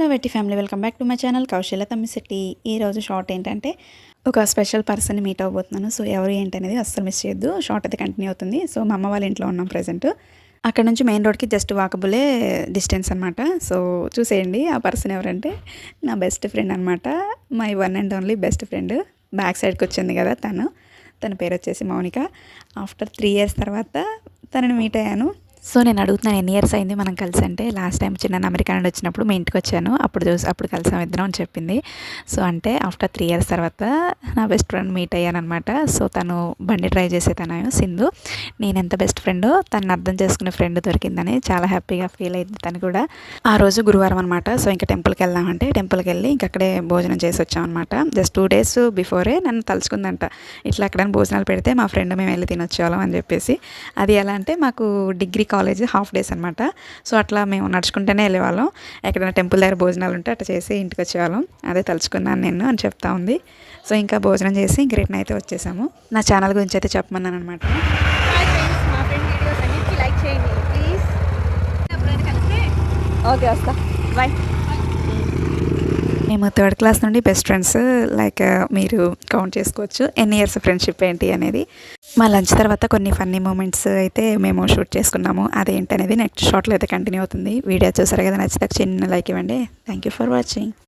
Hello వెట్టి family welcome back to my channel Kausalya Tammisetti ఈరోజు short ఏంటంటే ఒక స్పెషల్ పర్సన్ని మీట్ అవ్వబోతున్నాను. సో ఎవరు ఏంటి అనేది అస్సలు మిస్ చేయొద్దు. షార్ట్ అయితే కంటిన్యూ అవుతుంది. సో మా అమ్మ వాళ్ళ ఇంట్లో ఉన్నాం ప్రజెంట్ అక్కడ నుంచి మెయిన్ రోడ్కి జస్ట్ వాకబులే డిస్టెన్స్ అనమాట సో చూసేయండి ఆ పర్సన్ ఎవరంటే నా బెస్ట్ ఫ్రెండ్ అనమాట my one and only best friend. Back సైడ్కి వచ్చింది కదా తను. తన పేరు వచ్చేసి మౌనిక. ఆఫ్టర్ త్రీ ఇయర్స్ తర్వాత తనని మీట్ అయ్యాను. సో నేను అడుగుతున్నాను ఎన్ని ఇయర్స్ అయింది మనం కలిసి అంటే లాస్ట్ టైం చిన్న అమెరికా నుండి వచ్చినప్పుడు మీ ఇంటికి వచ్చాను. అప్పుడు చూసి అప్పుడు కలిసాం ఇద్దరం అని చెప్పింది. సో అంటే ఆఫ్టర్ త్రీ ఇయర్స్ తర్వాత నా బెస్ట్ ఫ్రెండ్ మీట్ అయ్యానమాట సో తను బండి డ్రైవ్ చేసే తను సింధు. నేను ఎంత బెస్ట్ ఫ్రెండ్ తను అర్థం చేసుకునే ఫ్రెండ్ దొరికిందని చాలా హ్యాపీగా ఫీల్ అయింది తను కూడా. ఆ రోజు గురువారం అనమాట సో ఇంకా టెంపుల్కి వెళ్దామంటే టెంపుల్కి వెళ్ళి ఇంక అక్కడే భోజనం చేసి వచ్చామన్నమాట జస్ట్ టూ డేస్ బిఫోరే నన్ను తలుచుకుందంట. ఇట్లా అక్కడ భోజనాలు పెడితే మా ఫ్రెండ్ మేము వెళ్ళి తినొచ్చేవాళ్ళం అని చెప్పేసి. అది ఎలా అంటే మాకు డిగ్రీ కాలేజ్ హాఫ్ డేస్ అనమాట సో అట్లా మేము నడుచుకుంటూనే వెళ్ళేవాళ్ళం. ఎక్కడైనా టెంపుల్ దగ్గర భోజనాలు ఉంటే అట్లా చేసి ఇంటికి వచ్చేవాళ్ళం. అదే తలుచుకున్నాను నేను అని చెప్తా ఉంది. సో ఇంకా భోజనం చేసి ఇంక రిటర్న్ అయితే వచ్చేసాము. నా ఛానల్ గురించి అయితే చెప్పమన్నాను అనమాట ఓకే వస్తా బాయ్ మేము థర్డ్ క్లాస్ నుండి బెస్ట్ ఫ్రెండ్స్ లైక్ మీరు కౌంట్ చేసుకోవచ్చు. ఎన్ని ఇయర్స్ ఫ్రెండ్షిప్ ఏంటి అనేది. మా లంచ్ తర్వాత కొన్ని ఫన్నీ మూమెంట్స్ అయితే మేము షూట్ చేసుకున్నాము. అదేంటనేది నెక్స్ట్ షార్ట్లో అయితే కంటిన్యూ అవుతుంది. వీడియో చూసారు కదా నచ్చితే చిన్న లైక్ ఇవ్వండి. Thank you for watching